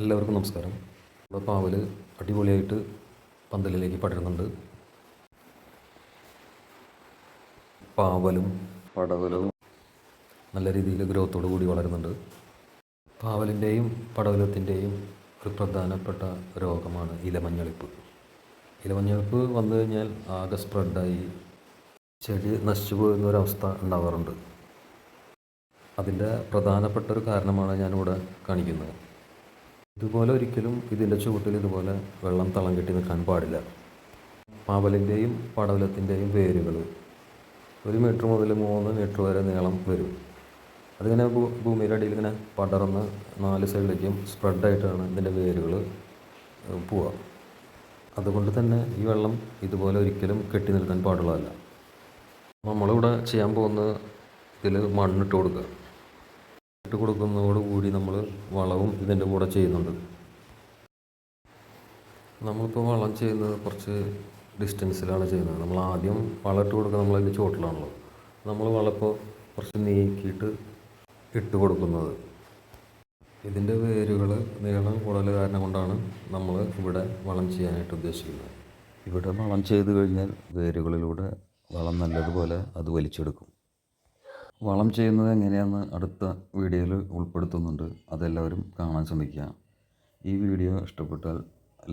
എല്ലാവർക്കും നമസ്കാരം. നമ്മുടെ പാവൽ അടിപൊളിയായിട്ട് പന്തലിലേക്ക് പടരുന്നുണ്ട്. പാവലും പടവലും. നല്ല രീതിയിൽ ഗ്രോത്തോടു കൂടി വളരുന്നുണ്ട്. പാവലിന്റെയും പടവലത്തിന്റെയും ഒരു പ്രധാനപ്പെട്ട രോഗമാണ് ഇലമഞ്ഞളിപ്പ്. ഇലമഞ്ഞളിപ്പ് വന്നു കഴിഞ്ഞാൽ ആകെ സ്പ്രെഡായി ചെടി നശിച്ചു പോകുന്ന ഒരവസ്ഥ ഉണ്ടാവാറുണ്ട്. അതിന്റെ പ്രധാനപ്പെട്ട ഒരു കാരണമാണ് ഞാനിവിടെ കാണിക്കുന്നത്. ഇതുപോലെ ഒരിക്കലും ഇതിന്റെ ചുവട്ടിൽ ഇതുപോലെ വെള്ളം തളം കെട്ടി നിൽക്കാൻ പാടില്ല. പാവലിന്റെയും പടവലത്തിന്റെയും വേരുകൾ ഒരു മീറ്റർ മുതൽ മൂന്ന് മീറ്റർ വരെ നീളം വരും. അതിങ്ങനെ ഭൂമിയുടെ അടിയിൽ ഇങ്ങനെ പടർന്ന് നാല് സൈഡിലേക്കും സ്പ്രെഡായിട്ടാണ് ഇതിന്റെ വേരുകൾ പോവുക. അതുകൊണ്ട് തന്നെ ഈ വെള്ളം ഇതുപോലെ ഒരിക്കലും കെട്ടി നിൽക്കാൻ പാടുള്ളതല്ല. നമ്മളിവിടെ ചെയ്യാൻ പോകുന്ന ഇതിൽ മണ്ണിട്ട് കൊടുക്കുക. ഇട്ട് കൊടുക്കുന്നതോടുകൂടി നമ്മൾ വളവും ഇതിന്റെ കൂടെ ചെയ്യുന്നുണ്ട്. നമ്മളിപ്പോൾ വളം ചെയ്യുന്നത് കുറച്ച് ഡിസ്റ്റൻസിലാണ് ചെയ്യുന്നത്. നമ്മൾ ആദ്യം വളം ഇട്ട് കൊടുക്കുക നമ്മളതിന്റെ ചുവട്ടിലാണല്ലോ. നമ്മൾ വളപ്പോൾ കുറച്ച് നീക്കിയിട്ട് ഇട്ട് കൊടുക്കുന്നത്. ഇതിന്റെ വേരുകൾ നീളം കൂടുതൽ കാരണം കൊണ്ടാണ് നമ്മൾ ഇവിടെ വളം ചെയ്യാനായിട്ട് ഉദ്ദേശിക്കുന്നത്. ഇവിടെ വളം ചെയ്ത് കഴിഞ്ഞാൽ വേരുകളിലൂടെ വളം നല്ലതുപോലെ അത് വലിച്ചെടുക്കും. വളം ചെയ്യുന്നത് എങ്ങനെയാണെന്ന് അടുത്ത വീഡിയോയിൽ ഉൾപ്പെടുത്തുന്നുണ്ട്. അതെല്ലാവരും കാണാൻ ശ്രമിക്കുക. ഈ വീഡിയോ ഇഷ്ടപ്പെട്ടാൽ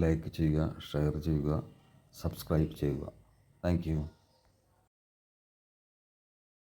ലൈക്ക് ചെയ്യുക ഷെയർ ചെയ്യുക സബ്സ്ക്രൈബ് ചെയ്യുക. താങ്ക്